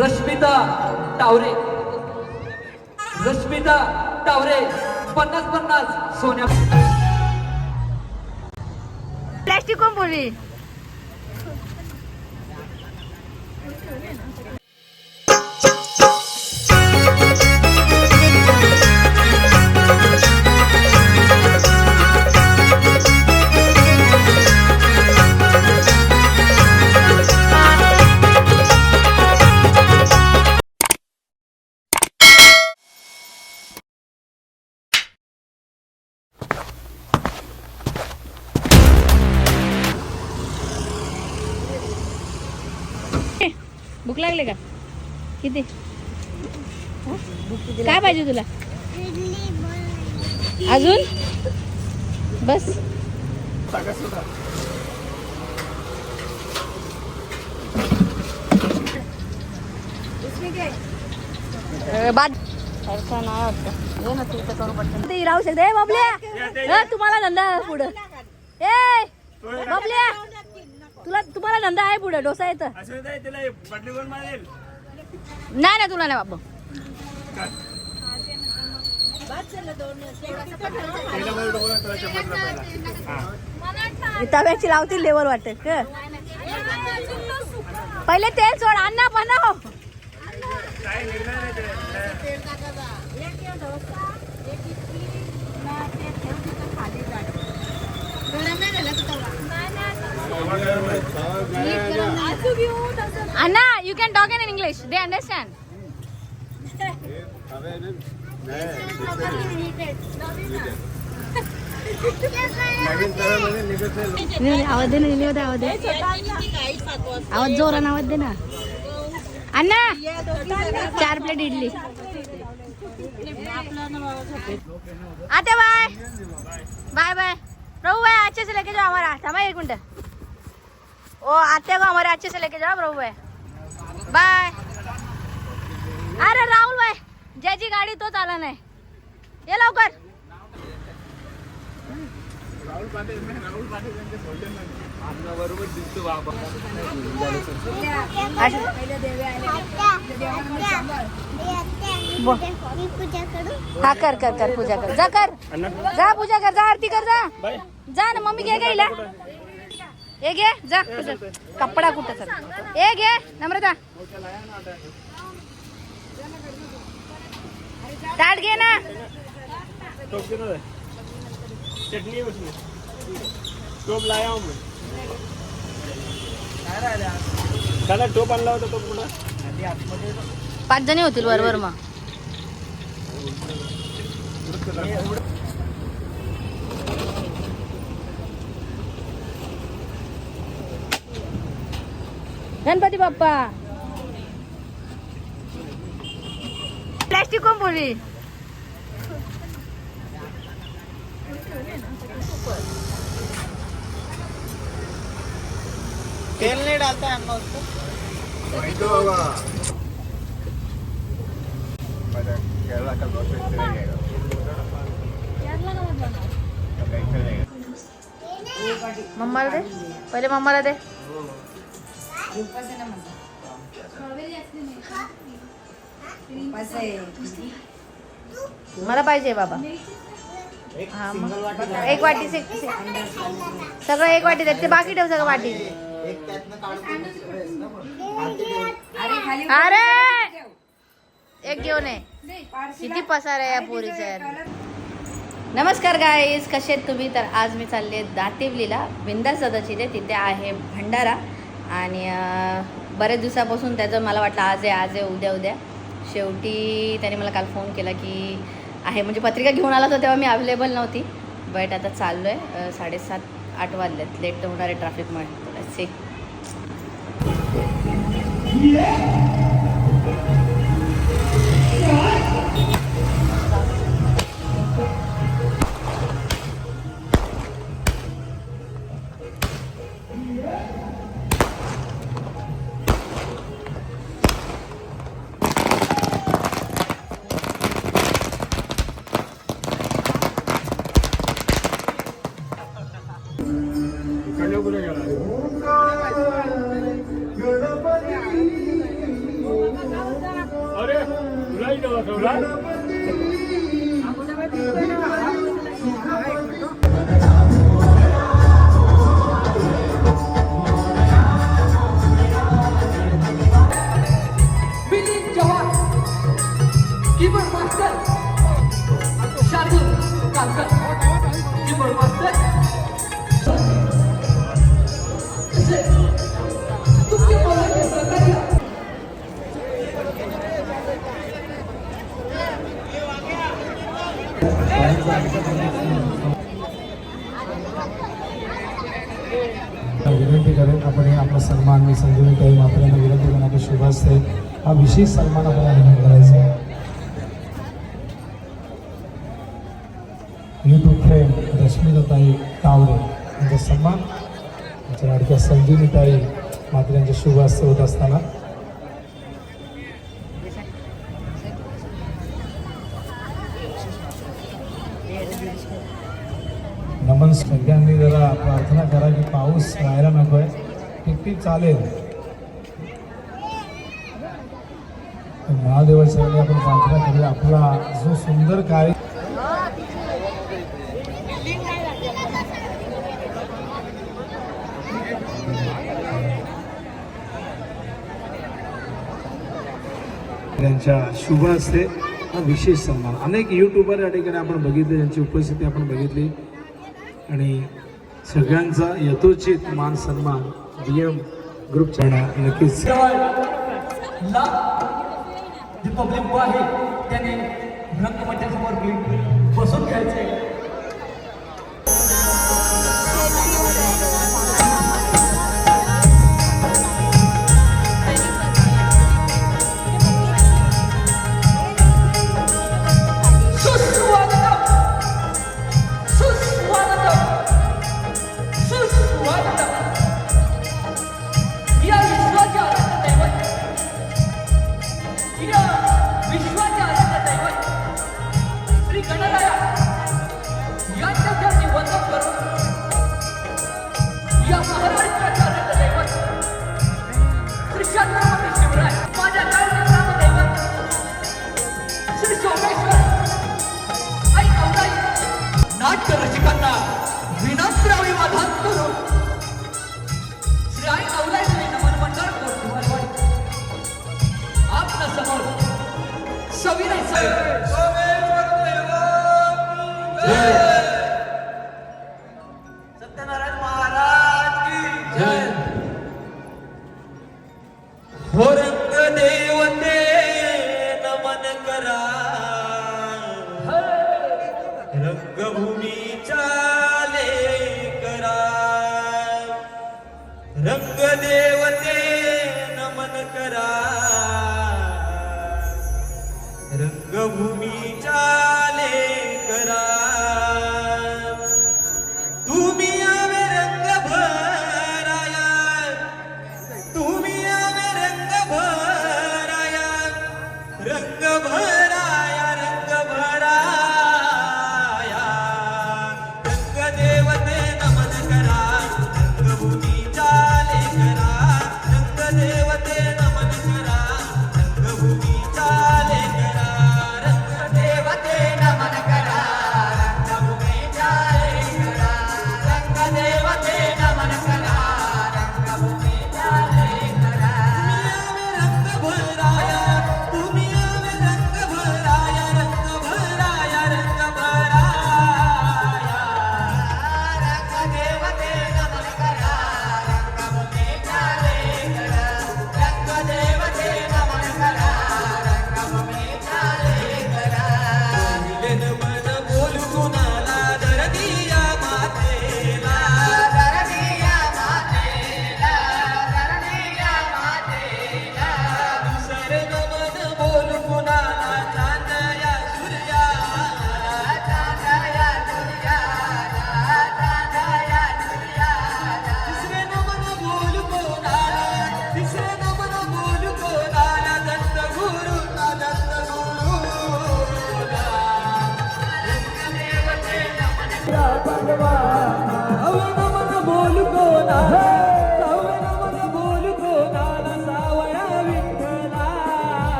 रश्मिता टावरे. रश्मिता टावरे पन्नास पन्नास सोन्या. प्लॅस्टिक कोण बोली भूक लागले का? किती? काय पाहिजे तुला? अजून? बस. बाद. तू राहू शकते. बाबल्या. तुम्हाला धंदा पुढं. ए बाबल्या. तुला तुम्हाला धंदा आहे पुढं डोसा येतं नाही ना तुला नाही बाबा तव्याची लावतील लेवल वाटत का? पहिले तेल सोड अण्णा बनव अण्णा you can talk in English they understand आवाज दे ना निली होता आवाज दे आवाज जोरान आवाज दे ना अण्णा चार प्लेट इडली आते बाय बाय बाय प्रभु से लेके जाओ हमारा थामा एक मिनट ओ आते को हमारे अच्छे से लेके जाओ प्रभु भाई। बाय। अरे राहुल भाई ज्याची गाडी तोच आला नाही ये लवकर। हा कर कर कर पूजा कर. जा कर. जा पूजा कर. जा आरती कर जा. जा ना मम्मी घे गेला हे घे जा कपडा कुठं सर ए घे नम्रता ताट घे ना चटनी टोप लाया दादा टोप आणला होता टोप कुठं पाच जणी होतील बरोबर मग गणपती बाप्पा. प्लॅस्टिक कोण बोलली? तेल नहीं डालता है अम्मा उसको मम्माला दे. पहिले मम्माला दे. मला पाहिजे बाबा. हा मग. एक वाटी से- से- सगळं एक वाटी दे ते बाकी ठेव सगळं वाटी. अरे एक घेऊन ये. किती पसार आहे या पोरीचा यार. नमस्कार गाईज कसे आहेत तुम्ही? तर आज मी चालले दातिवलीला. बिंदास दादाची ते तिथे आहे भंडारा. आणि बऱ्याच दिवसापासून त्याचं मला वाटलं आज आहे आज आहे उद्या उद्या. शेवटी त्याने मला काल फोन केला की आहे म्हणजे पत्रिका घेऊन आला होता तेव्हा मी अवेलेबल नव्हती. बट आता चाललो आहे साडेसात आठ वाजलेत. लेट तर होणार आहे ट्रॅफिकमुळे थोडंसे इकडल्या कुठे गेला ठेवला विनंती करेन आपण हे आपला सन्मान मी संजीवनी ताई मात्र विनंती करून आपल्या शुभास्ते हा विशेष सन्मान आपण या करायचा आहे. यूट्यूब फ्रेंड रश्मिताताई तावरे यांचा सन्मान त्यांच्या लाडक्या संजीवनी ताई मात्र यांचे शुभ होत असताना सगळ्यांनी जरा प्रार्थना करा की पाऊस राहायला आहे टिकटिक चालेल? महादेवाच्या आपण प्रार्थना करूया. आपला जो सुंदर कार्य त्यांच्या शुभ असते हा विशेष सन्मान. अनेक युट्यूबर या ठिकाणी आपण बघितले त्यांची उपस्थिती आपण बघितली. आणि सगळ्यांचा यथोचित मान सन्मान डी एम ग्रुपच्या नक्कीच. ला जे पब्लिक आहे त्याने रंगमंचासमोर बसून घ्यायचे. ஆட்சி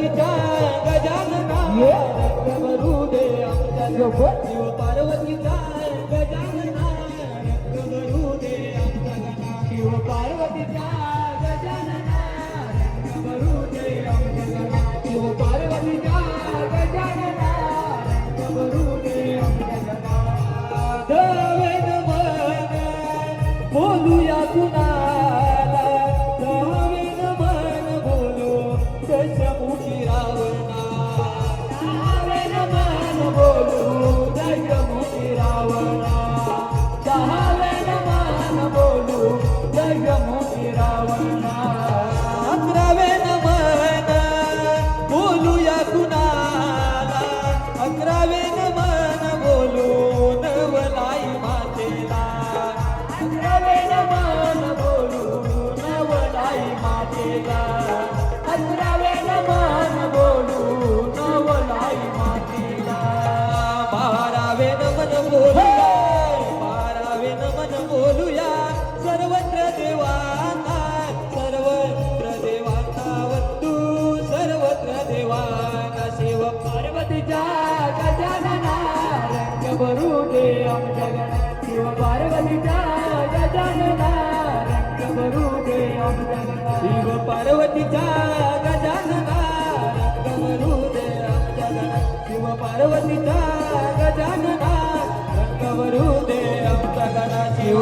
पार्वतीच्या गजानना. करू दे आमच्या शिव पार्वतीचा गजानना. करू दे आमच्या शिव पार्वतीच्या गजानना. करू दे आमच्या शिव पार्वतीच्या गजानना. करू दे आमच्या बोलूया कुणा Goodbye.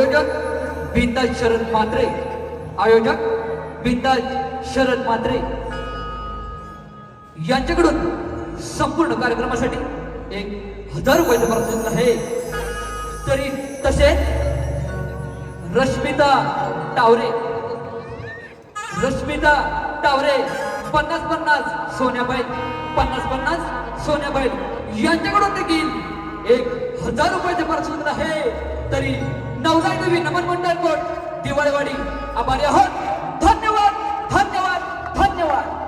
आयोजक बिंदाज शरद मात्रे. आयोजक बिंदाज शरद मात्रे. यांच्याकडून संपूर्ण कार्यक्रमासाठी एक हजार रुपयाचं पारितोषिक आहे. तरी तसेच रश्मिता टावरे. रश्मिता टावरे पन्नास पन्नास सोन्याबाई पन्नास पन्नास सोन्याबाई यांच्याकडून देखील एक हजार रुपयाचे पारितोषिक आहे. तरी नवसाई देवी नमन मंडळ कोट दिवाळेवाडी आभारी आहोत धन्यवाद धन्यवाद धन्यवाद